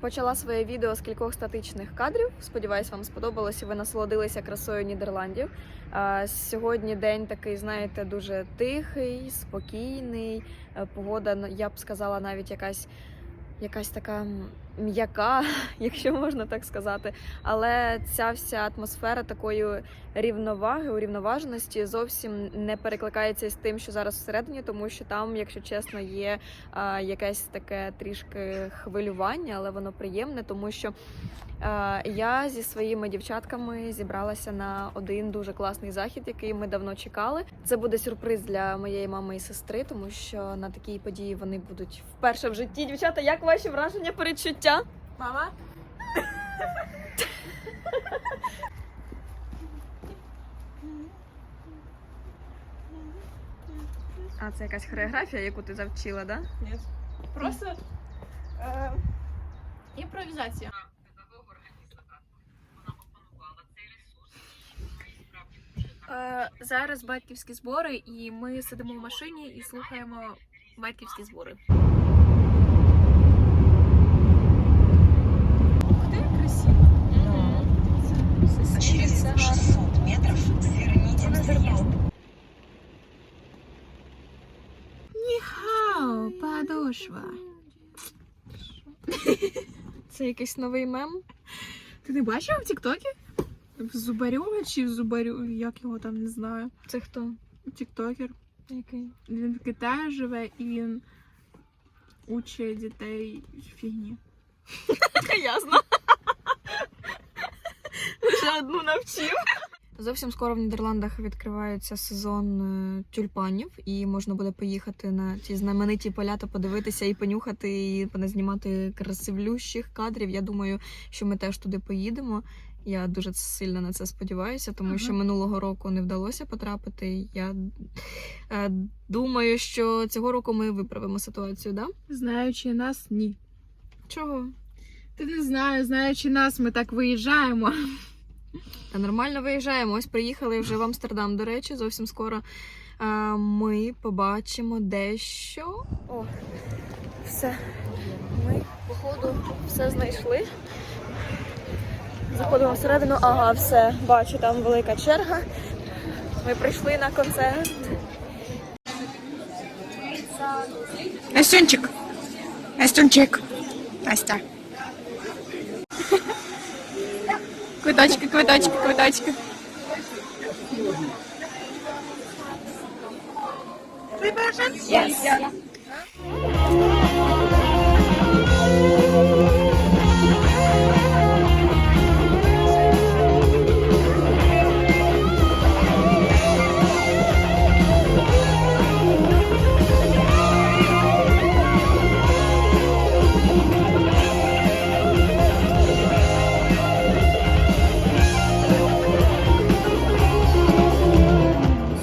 Почала своє відео з кількох статичних кадрів. Сподіваюсь, вам сподобалось ви насолодилися красою Нідерландів. Сьогодні день такий, знаєте, дуже тихий, спокійний. Е, Погода, ну, я б сказала, навіть якась, якась така м'яка, якщо можна так сказати. Але ця вся атмосфера такої рівноваги, урівноваженості зовсім не перекликається з тим, що зараз всередині, тому що там, якщо чесно, є а, якесь таке трішки хвилювання, але воно приємне, тому що а, я зі своїми дівчатками зібралася на один дуже класний захід, який ми давно чекали. Це буде сюрприз для моєї мами і сестри, тому що на такій події вони будуть вперше в житті. Дівчата, як ваші враження, передчуття? Мама? А це якась хореографія, яку ти завчила, да? Нет. Просто э, импровизация. Е, Зараз батьківські збори, і ми сидимо в машині і слухаємо батьківські збори. Подошва. Це якийсь новий мем. Ти не бачила в Тіктокі? В Зубарьова чи в Зубарю, як його там не знаю. Це хто? Тіктокер. Який? Він в Китаї живе і він учить дітей фігні. Ясно. Вже одну навчив. Зовсім скоро в Нідерландах відкривається сезон е, тюльпанів, і можна буде поїхати на ті знамениті поля та подивитися і понюхати, і поназнімати красивлющих кадрів. Я думаю, що ми теж туди поїдемо. Я дуже сильно на це сподіваюся, тому Ага. що минулого року не вдалося потрапити. Я е, думаю, що цього року ми виправимо ситуацію, да? Знаючи нас, ні. Чого? Ти не знаю, знаючи нас, ми так виїжджаємо. Та нормально виїжджаємо. Ось приїхали вже в Амстердам. До речі, зовсім скоро а, ми побачимо дещо. О, все. Ми, походу, все знайшли. Заходимо всередину. Ага, все. Бачу, там велика черга. Ми прийшли на концерт. Настюнчик. Настюнчик. Настя. Квиточки, квиточки, квиточки. Yes.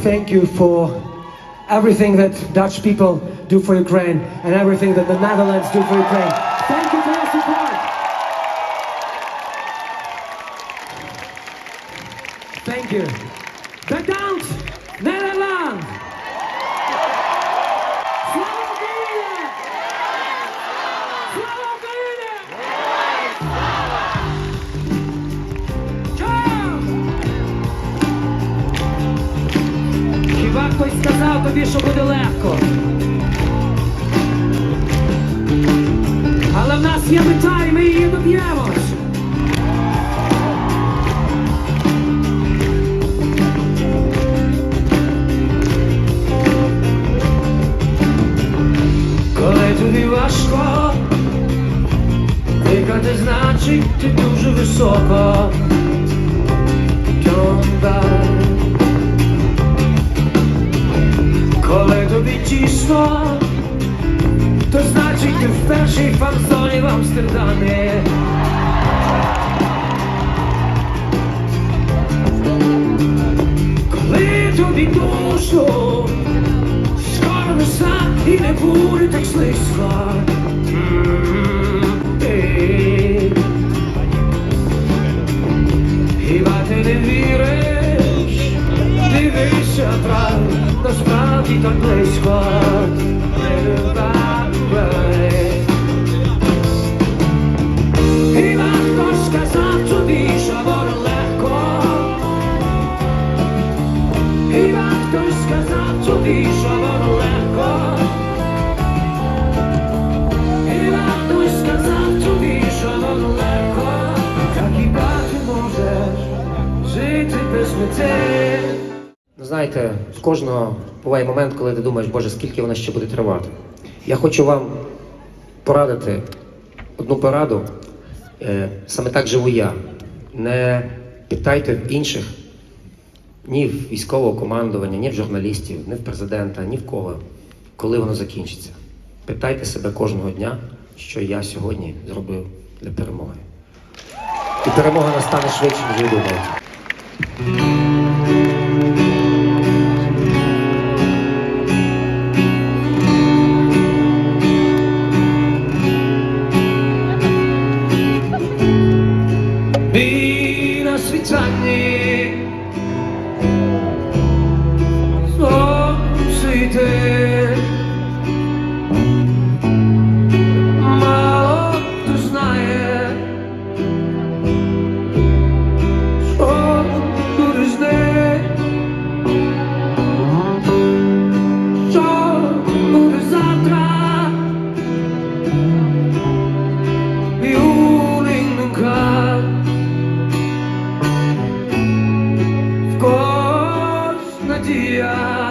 Thank you for everything that Dutch people do for Ukraine and everything that the Netherlands do for Ukraine. Thank you for your support. Thank you. Хтось сказав тобі, що буде легко? Але в нас є мета, і ми її доб'ємось. Коли тобі важко, дихати значить ти дуже високо. Don't die. Коли тобі тісно, то значить ти в першій фан-зоні в Амстердамі. Коли тобі душно, скоро весна і не буде так слизько. Хіба ти не віриш? Hallgass már, kit a is van, erőn várj Hibáttas kezem, csodis a varlekkor Hibáttas kezem, csodis a знаєте, в кожного буває момент, коли ти думаєш, Боже, скільки вона ще буде тривати. Я хочу вам порадити одну пораду. Е, Саме так живу я. Не питайте в інших, ні в військового командування, ні в журналістів, ні в президента, ні в кого, коли воно закінчиться. Питайте себе кожного дня, що я сьогодні зробив для перемоги. І перемога настане швидше, ніж ви думаєте. dia.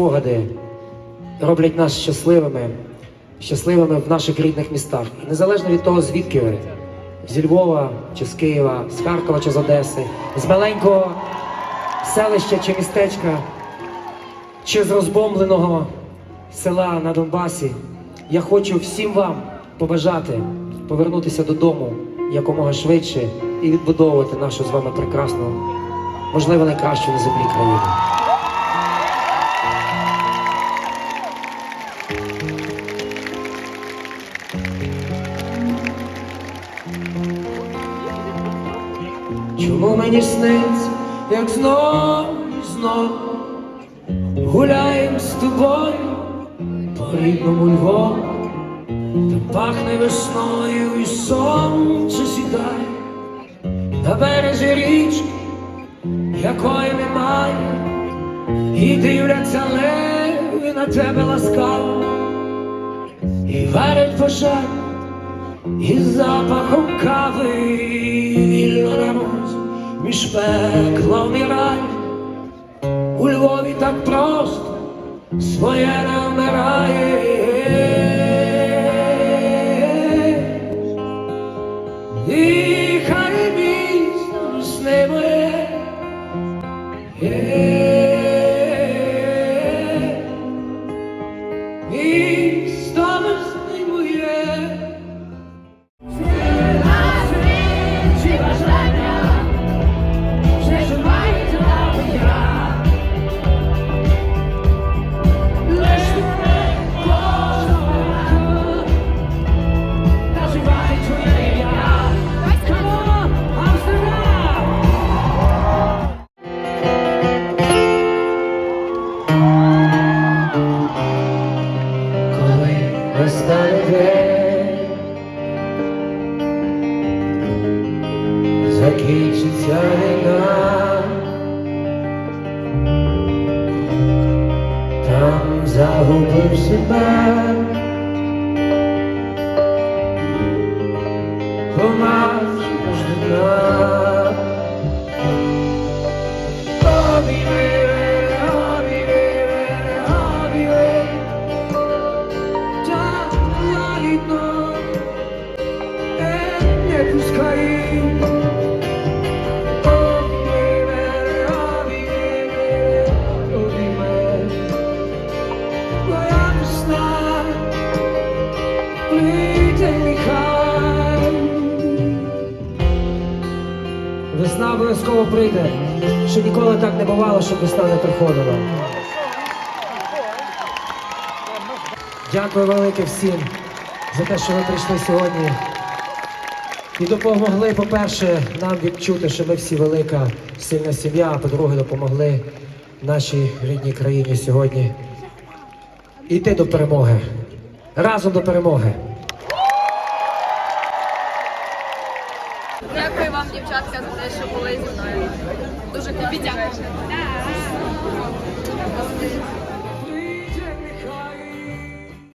Спогади роблять нас щасливими, щасливими в наших рідних містах. І незалежно від того, звідки ви, зі Львова чи з Києва, з Харкова чи з Одеси, з маленького селища чи містечка, чи з розбомбленого села на Донбасі, я хочу всім вам побажати повернутися додому якомога швидше і відбудовувати нашу з вами прекрасну, можливо, найкращу на землі країну. Мені сниться, як знов і знов. Гуляєм з тобою по рідному Львову, там пахне весною і сонце сідає. На березі річки, якої немає, і дивляться леви на тебе ласкаво, і варять пожар із запахом кави між пеклом і рай, У Львові так просто своє не загубив себе, помач між нами. Обов'язково прийде. Що ніколи так не бувало, щоб весна не приходила. Дякую велике всім за те, що ви прийшли сьогодні. І допомогли, по-перше, нам відчути, що ми всі велика, сильна сім'я, а по-друге, допомогли нашій рідній країні сьогодні йти до перемоги. Разом до перемоги. Дякую вам, дівчатка, за те, що були зі мною. Дуже тобі дякую.